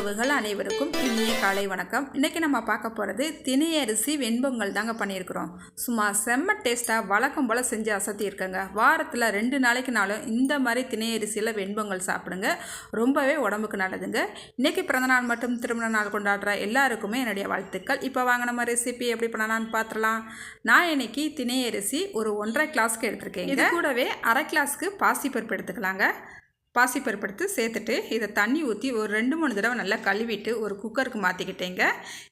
உறவுகள் அனைவருக்கும் இனிய காலை வணக்கம். இன்றைக்கி நம்ம பார்க்க போகிறது திணையரிசி வெண்பொங்கல் தாங்க பண்ணியிருக்கிறோம். சும்மா செம்ம டேஸ்ட்டாக வழக்கம் போல் செஞ்சு அசத்தியிருக்கேங்க வாரத்தில் ரெண்டு நாளைக்கு நாளும் இந்த மாதிரி திணையரிசியில் வெண்பொங்கல் சாப்பிடுங்க. ரொம்பவே உடம்புக்கு நல்லதுங்க. இன்றைக்கி பிறந்தநாள் மற்றும் திருமண நாள் கொண்டாடுற எல்லாருக்குமே என்னுடைய வாழ்த்துக்கள். இப்போ வாங்க நம்ம ரெசிபி எப்படி பண்ணலான்னு பார்த்துலாம் நான் இன்னைக்கு திணையரிசி ஒரு ஒன்றரை கிளாஸ்க்கு எடுத்திருக்கேன் இது கூடவே அரை கிளாஸ்க்கு பாசிப்பருப்பு எடுத்துக்கலாங்க. பாசிப்பருப்பு எடுத்து சேர்த்துட்டு இதை தண்ணி ஊற்றி ஒரு ரெண்டு மூணு தடவை நல்லா கழுவிட்டு ஒரு குக்கருக்கு மாற்றிக்கிட்டேங்க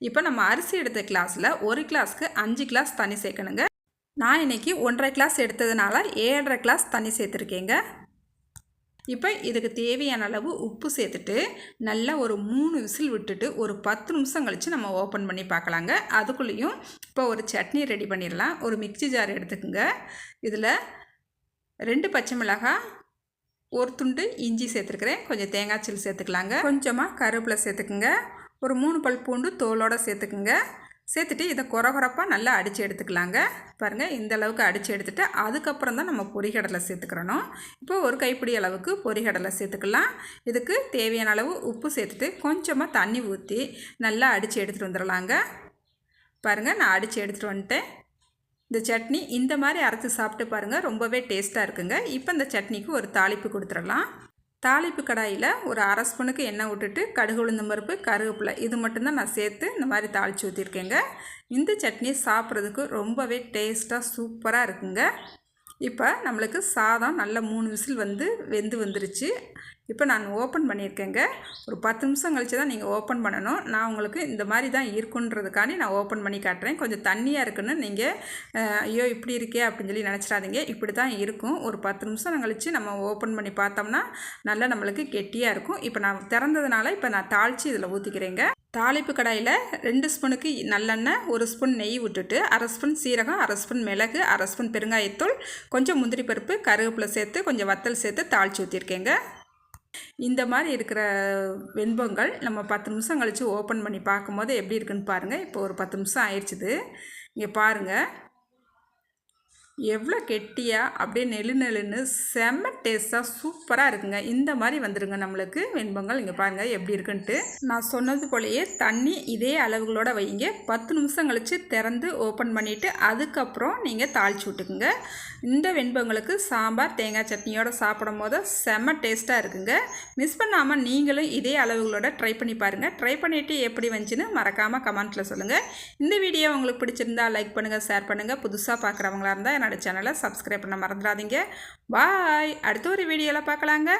இப்போ நம்ம அரிசி எடுத்த கிளாஸில் ஒரு கிளாஸ்க்கு அஞ்சு கிளாஸ் தண்ணி சேர்க்கணுங்க. நான் இன்றைக்கி ஒன்றரை கிளாஸ் எடுத்ததுனால ஏழரை கிளாஸ் தண்ணி சேர்த்துருக்கேங்க. இப்போ இதுக்கு தேவையான அளவு உப்பு சேர்த்துட்டு நல்லா ஒரு மூணு விசில் விட்டுட்டு ஒரு பத்து நிமிஷம் கழித்து நம்ம ஓப்பன் பண்ணி பார்க்கலாங்க. அதுக்குள்ளேயும் இப்போ ஒரு சட்னி ரெடி பண்ணிடலாம். ஒரு மிக்சி ஜார் எடுத்துக்கோங்க. இதில் ரெண்டு பச்சை மிளகாய் ஒரு துண்டு இஞ்சி சேர்த்துருக்குறேன். கொஞ்சம் தேங்காய் சில் சேர்த்துக்கலாங்க. கொஞ்சமாக கருவேப்பிலை சேர்த்துக்குங்க. ஒரு மூணு பல் பூண்டு தோலோடு சேர்த்துக்குங்க. சேர்த்துட்டு இதை குறகுறப்பாக நல்லா அடித்து எடுத்துக்கலாங்க. பாருங்கள் இந்த அளவுக்கு அடித்து எடுத்துகிட்டு அதுக்கப்புறம் தான் நம்ம பொரிகடலை சேர்த்துக்கிறணும். இப்போ ஒரு கைப்பிடி அளவுக்கு பொரிகடலை சேர்த்துக்கலாம். இதுக்கு தேவையான அளவு உப்பு சேர்த்துட்டு கொஞ்சமாக தண்ணி ஊற்றி நல்லா அடித்து எடுத்துகிட்டு வந்துடலாங்க பாருங்கள் நான் அடித்து எடுத்துகிட்டு வந்துட்டேன். இந்த சட்னி இந்த மாதிரி அரைச்சி சாப்பிட்டு பாருங்கள் ரொம்பவே டேஸ்ட்டாக இருக்குங்க. இப்போ இந்த சட்னிக்கு ஒரு தாளிப்பு கொடுத்துடலாம். தாளிப்பு கடாயில் ஒரு அரை ஸ்பூனுக்கு எண்ணெய் விட்டுட்டு கடுகு உளுந்து பருப்பு கருவேப்பிலை இது மட்டும்தான் நான் சேர்த்து இந்த மாதிரி தாளித்து ஊற்றிருக்கேங்க இந்த சட்னி சாப்பிட்றதுக்கு ரொம்பவே டேஸ்ட்டாக சூப்பராக இருக்குங்க. இப்போ நம்மளுக்கு சாதம் நல்ல மூணு விசில் வந்து வெந்து வந்துருச்சு. இப்போ நான் ஓப்பன் பண்ணியிருக்கேங்க. ஒரு பத்து நிமிஷம் கழித்து தான் நீங்கள் ஓப்பன் பண்ணணும். நான் உங்களுக்கு இந்த மாதிரி தான் இருக்குன்றதுக்காண்டி நான் ஓப்பன் பண்ணி காட்டுறேன். கொஞ்சம் தண்ணியாக இருக்குன்னு நீங்கள் ஐயோ இப்படி இருக்கே அப்படின்னு சொல்லி நினச்சிடாதீங்க. இப்படி தான் இருக்கும். ஒரு பத்து நிமிஷம் கழித்து நம்ம ஓப்பன் பண்ணி பார்த்தோம்னா நல்லா நம்மளுக்கு கெட்டியாக இருக்கும். இப்போ நான் திறந்ததுனால இப்போ நான் தாளித்து இதில் ஊற்றிக்கிறேங்க தாளிப்பு கடாயில் ரெண்டு ஸ்பூனுக்கு நல்லெண்ணெய் ஒரு ஸ்பூன் நெய் விட்டுட்டு அரை ஸ்பூன் சீரகம் அரை ஸ்பூன் மிளகு அரை ஸ்பூன் பெருங்காயத்தூள் கொஞ்சம் முந்திரி பருப்பு கருவேப்பிலை சேர்த்து கொஞ்சம் வத்தல் சேர்த்து தாளித்து ஊற்றிருக்கேங்க இந்த மாதிரி இருக்கிற வெண்பொங்கல் நம்ம பத்து நிமிஷம் கழித்து ஓப்பன் பண்ணி பார்க்கும்போது எப்படி இருக்குன்னு பாருங்கள் இப்போ ஒரு பத்து நிமிஷம் ஆயிடுச்சுது. இங்கே பாருங்கள் எவ்வளோ கெட்டியாக அப்படியே நெழு நெழுன்னு செம்ம டேஸ்ட்டாக சூப்பராக இருக்குங்க. இந்த மாதிரி வந்துடுங்க நம்மளுக்கு வெண்பொங்கல். இங்கே பாருங்கள் எப்படி இருக்குன்ட்டு. நான் சொன்னது போலயே தண்ணி இதே அளவுகளோட வைங்க. பத்து நிமிஷம் கழித்து திறந்து ஓப்பன் பண்ணிவிட்டு அதுக்கப்புறம் நீங்கள் தாளிச்சு விட்டுக்குங்க. இந்த வெண்பொங்கலுக்கு சாம்பார் தேங்காய் சட்னியோட சாப்பிடும் போது செம்ம டேஸ்ட்டாக இருக்குங்க. மிஸ் பண்ணாமல் நீங்களும் இதே அளவுகளோட ட்ரை பண்ணி பாருங்கள் ட்ரை பண்ணிவிட்டு எப்படி வந்துச்சுன்னு மறக்காமல் கமெண்ட்டில் சொல்லுங்கள் இந்த வீடியோ உங்களுக்கு பிடிச்சிருந்தா லைக் பண்ணுங்கள் ஷேர் பண்ணுங்கள் புதுசாக பார்க்குறவங்களா இருந்தால் என்னோடய சேனலை சப்ஸ்கிரைப் பண்ண மறந்துடாதீங்க. பாய். அடுத்த ஒரு வீடியோவில் பார்க்கலாங்க.